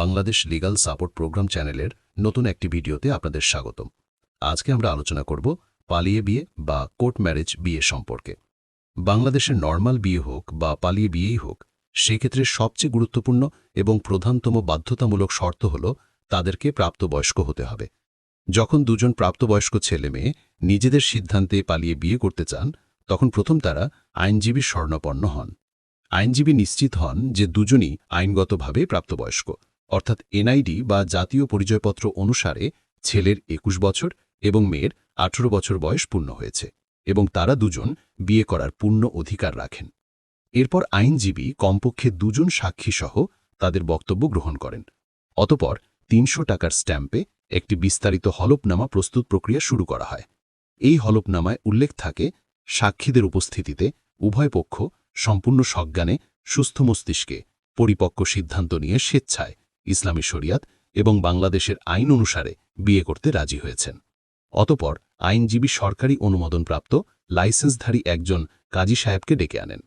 Bangladesh legal support programme চ্যানেলের নতুন একটি ভিডিওতে আপনাদের স্বাগতম। আজকে আমরা আলোচনা করব পালিয়ে বিয়ে বা কোর্ট ম্যারেজ বিয়ে সম্পর্কে। বাংলাদেশের নর্মাল বিয়ে হোক বা পালিয়ে বিয়েই হোক, সেক্ষেত্রে সবচেয়ে গুরুত্বপূর্ণ এবং প্রধানতম বাধ্যতামূলক শর্ত হল তাদেরকে প্রাপ্তবয়স্ক হতে হবে। যখন দুজন প্রাপ্তবয়স্ক ছেলে মেয়ে নিজেদের সিদ্ধান্তে পালিয়ে বিয়ে করতে চান, তখন প্রথম তারা আইনজীবী স্বর্ণপন্ন হন। আইনজীবী নিশ্চিত হন যে দুজনই আইনগতভাবে প্রাপ্তবয়স্ক। অর্থাৎ এনআইডি বা জাতীয় পরিচয়পত্র অনুসারে ছেলের একুশ বছর এবং মেয়ের আঠেরো বছর বয়স পূর্ণ হয়েছে এবং তারা দুজন বিয়ে করার পূর্ণ অধিকার রাখেন। এরপর আইনজীবী কমপক্ষে দুজন সাক্ষীসহ তাদের বক্তব্য গ্রহণ করেন। অতপর তিনশো টাকার স্ট্যাম্পে একটি বিস্তারিত হলফনামা প্রস্তুত প্রক্রিয়া শুরু করা হয়। এই হলফনামায় উল্লেখ থাকে, সাক্ষীদের উপস্থিতিতে উভয় পক্ষ সম্পূর্ণ সজ্ঞানে সুস্থ মস্তিষ্কে পরিপক্ক সিদ্ধান্ত নিয়ে স্বেচ্ছায় ইসলামী শরিয়াত এবং বাংলাদেশের আইন অনুসারে বিয়ে করতে রাজি হয়েছেন। অতপর আইনজীবী সরকারি অনুমোদনপ্রাপ্ত লাইসেন্সধারী একজন কাজী সাহেবকে ডেকে আনেন।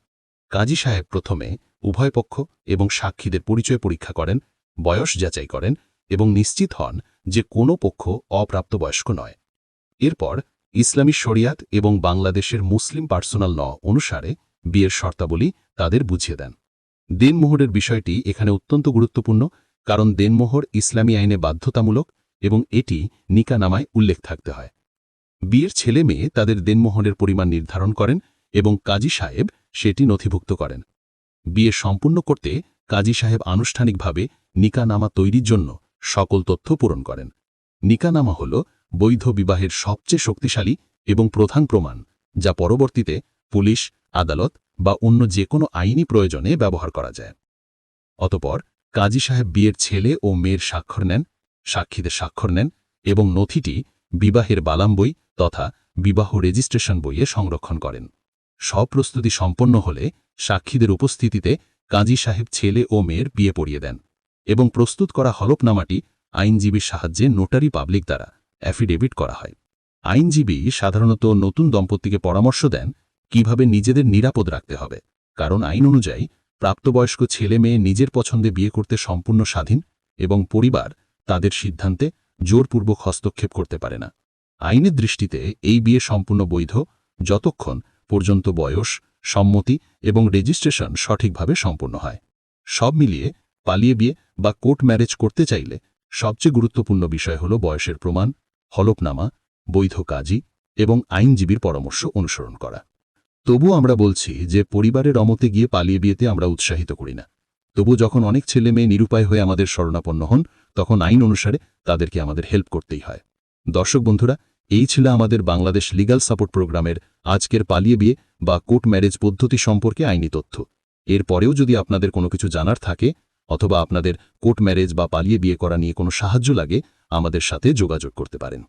কাজী সাহেব প্রথমে উভয় পক্ষ এবং সাক্ষীদের পরিচয় পরীক্ষা করেন, বয়স যাচাই করেন এবং নিশ্চিত হন যে কোনো পক্ষ অপ্রাপ্তবয়স্ক নয়। এরপর ইসলামী শরিয়াত এবং বাংলাদেশের মুসলিম পার্সোনাল ল অনুসারে বিয়ের শর্তাবলী তাদের বুঝিয়ে দেন। দেনমোহরের বিষয়টি এখানে অত্যন্ত গুরুত্বপূর্ণ কারণ দেনমোহর ইসলামী আইনে বাধ্যতামূলক এবং এটি নিকানামায় উল্লেখ থাকতে হয়। বিয়ের ছেলে মেয়ে তাদের দেনমোহরের পরিমাণ নির্ধারণ করেন এবং কাজী সাহেব সেটি নথিভুক্ত করেন। বিয়ে সম্পূর্ণ করতে কাজী সাহেব আনুষ্ঠানিকভাবে নিকানামা তৈরির জন্য সকল তথ্য পূরণ করেন। নিকানামা হল বৈধ বিবাহের সবচেয়ে শক্তিশালী এবং প্রধান প্রমাণ, যা পরবর্তীতে পুলিশ, আদালত বা অন্য যে কোনো আইনি প্রয়োজনে ব্যবহার করা যায়। অতপর কাজী সাহেব বিয়ের ছেলে ও মেয়ের স্বাক্ষর নেন, সাক্ষীদের স্বাক্ষর নেন এবং নথিটি বিবাহের বালাম বই তথা বিবাহ রেজিস্ট্রেশন বইয়ে সংরক্ষণ করেন। সব প্রস্তুতি সম্পন্ন হলে সাক্ষীদের উপস্থিতিতে কাজী সাহেব ছেলে ও মেয়ের বিয়ে পড়িয়ে দেন এবং প্রস্তুত করা হলফনামাটি আইনজীবীর সাহায্যে নোটারি পাবলিক দ্বারা অ্যাফিডেভিট করা হয়। আইনজীবী সাধারণত নতুন দম্পতিকে পরামর্শ দেন কীভাবে নিজেদের নিরাপদ রাখতে হবে, কারণ আইন অনুযায়ী প্রাপ্তবয়স্ক ছেলে মেয়ে নিজের পছন্দে বিয়ে করতে সম্পূর্ণ স্বাধীন এবং পরিবার তাদের সিদ্ধান্তে জোরপূর্বক হস্তক্ষেপ করতে পারে না। আইনের দৃষ্টিতে এই বিয়ে সম্পূর্ণ বৈধ যতক্ষণ পর্যন্ত বয়স, সম্মতি এবং রেজিস্ট্রেশন সঠিকভাবে সম্পূর্ণ হয়। সব মিলিয়ে পালিয়ে বিয়ে বা কোর্ট ম্যারেজ করতে চাইলে সবচেয়ে গুরুত্বপূর্ণ বিষয় হল বয়সের প্রমাণ, হলফনামা, বৈধ কাজী এবং আইনজীবীর পরামর্শ অনুসরণ করা। তবু আমরা বলছি যে পরিবারের অমতে গিয়ে পালিয়ে বিয়েতে আমরা উৎসাহিত করি না। তবু যখন অনেক ছেলে মেয়ে নিরুপায় হয়ে আমাদের শরণাপন্ন হন, তখন আইন অনুসারে তাদেরকে আমাদের হেল্প করতেই হয়। দর্শক বন্ধুরা, এই ছিল আমাদের বাংলাদেশ লিগাল সাপোর্ট প্রোগ্রামের আজকের পালিয়ে বিয়ে বা কোর্ট ম্যারেজ পদ্ধতি সম্পর্কে আইনি তথ্য। এরপরেও যদি আপনাদের কোনো কিছু জানার থাকে অথবা আপনাদের কোর্ট ম্যারেজ বা পালিয়ে বিয়ে করা নিয়ে কোনো সাহায্য লাগে, আমাদের সাথে যোগাযোগ করতে পারেন।